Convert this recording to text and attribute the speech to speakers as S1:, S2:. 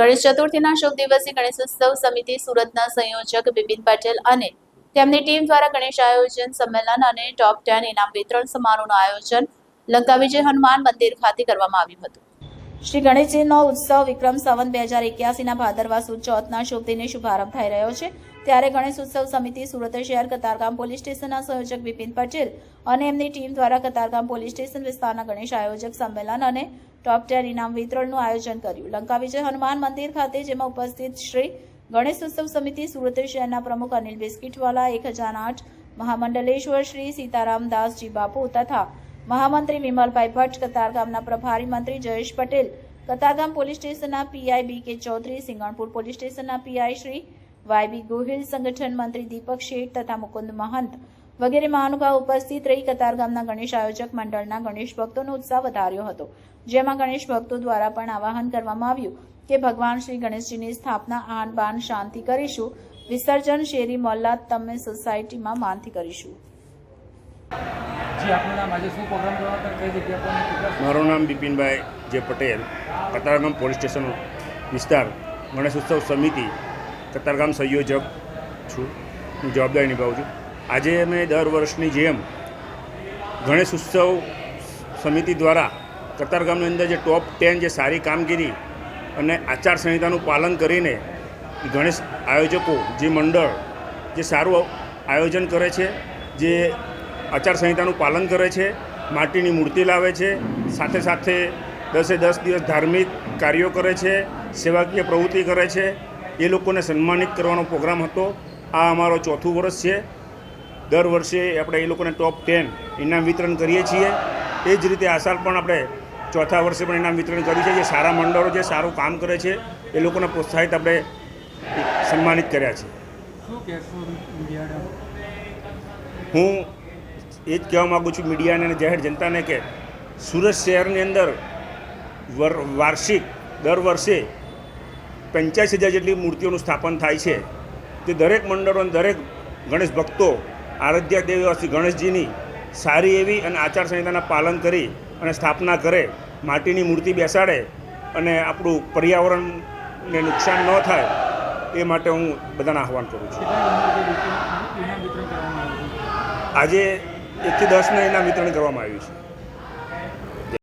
S1: ગણેશ ચતુર્થીના શુભ દિવસે ગણેશોત્સવ સમિતિ સુરતના સંયોજક બિપિન પટેલ અને તેમની ટીમ દ્વારા ગણેશ આયોજન સંમેલન અને ટોપ ટેન ઇનામ વિતરણ સમારોહનું આયોજન લંકા વિજય હનુમાન મંદિર ખાતે કરવામાં આવ્યું હતું. શ્રી ગણેશજીનો ઉત્સવ વિક્રમ સંવત બે હજાર એક્યાસીના ભાદરવા સુદ ચોથના શુભ દિને શુભારંભ થઈ રહ્યો છે. ત્યારે ગણેશ ઉત્સવ સમિતિ સુરત શહેર કતારગામ પોલીસ સ્ટેશનના સંયોજક બિપિન પટેલ અને એમની ટીમ દ્વારા કતારગામ પોલીસ સ્ટેશન વિસ્તારના ગણેશ આયોજક સંમેલન અને ટોપ ટેન ઇનામ વિતરણનું આયોજન કર્યું. લંકા વિજય હનુમાન મંદિર ખાતે જેમાં ઉપસ્થિત શ્રી ગણેશ ઉત્સવ સમિતિ સુરત શહેરના પ્રમુખ અનિલ બિસ્કીટવાલા, એક હજાર આઠ મહામંડલેશ્વર શ્રી સીતારામ દાસજી બાપુ તથા મહામંત્રી વિમલભાઈ ભટ્ટ કતારગામના પ્રભારી મંત્રી જયેશ પટેલ કતારગામ પોલીસ સ્ટેશનના PI B K Chaudhary, Singanpur police સ્ટેશનના પીઆઈ શ્રી વાયબી ગોહિલ, સંગઠન મંત્રી દીપક શેઠ તથા મુકુંદ મહંત વગેરે મહાનુભાવ ઉપસ્થિત રહી કતારગામના ગણેશ આયોજક મંડળના ગણેશ ભક્તોનો ઉત્સાહ વધાર્યો હતો. જેમાં ગણેશ ભક્તો દ્વારા પણ આવાહન કરવામાં આવ્યું કે ભગવાન શ્રી ગણેશજીની સ્થાપના આન બાન શાંતિ કરીશું. વિસર્જન શેરી મોલ્લા તમે સોસાયટીમાં માનથી કરીશું.
S2: મારું નામ બિપિનભાઈ જે પટેલ, કતારગામ પોલીસ સ્ટેશન વિસ્તાર ગણેશ ઉત્સવ સમિતિ, કતારગામ સંયોજક છું. હું જવાબદારી નિભાવું છું. આજે અમે દર વર્ષની જેમ ગણેશ ઉત્સવ સમિતિ દ્વારા કતારગામની અંદર જે ટોપ ટેન જે સારી કામગીરી અને આચારસંહિતાનું પાલન કરીને ગણેશ આયોજકો જે મંડળ જે સારું આયોજન કરે છે, જે આચારસંહિતાનું પાલન કરે છે માટીની મૂર્તિ લાવે છે સાથે સાથે દસે દસ દિવસ ધાર્મિક કાર્યો કરે છે સેવાકીય પ્રવૃત્તિ કરે છે. એ લોકોને સન્માનિત કરવાનો પ્રોગ્રામ હતો. આ અમારો ચોથું વર્ષ છે. દર વર્ષે આપણે એ લોકોને ટોપ ટેન ઇનામ વિતરણ કરીએ છીએ. એ જ રીતે આ સાલ પણ આપણે ચોથા વર્ષે પણ ઇનામ વિતરણ કર્યું છે. જે સારા મંડળો જે સારું કામ કરે છે એ લોકોને પ્રોત્સાહિત આપણે સન્માનિત કર્યા છે. હું એ જ કહેવા માગું છું મીડિયાને અને જાહેર જનતાને કે સુરત શહેરની અંદર વર વાર્ષિક દર વર્ષે પંચ્યાસી હજાર જેટલી મૂર્તિઓનું સ્થાપન થાય છે. તે દરેક મંડળો અને દરેક ગણેશ ભક્તો આરાધ્યા દેવવાસી ગણેશજીની સારી એવી અને આચારસંહિતાના પાલન કરી અને સ્થાપના કરે માટીની મૂર્તિ બેસાડે અને આપણું પર્યાવરણને નુકસાન ન થાય એ માટે હું બધાને આહવાન કરું છું. આજે એકથી દસને ઇનામ વિતરણ કરવામાં આવ્યું છે.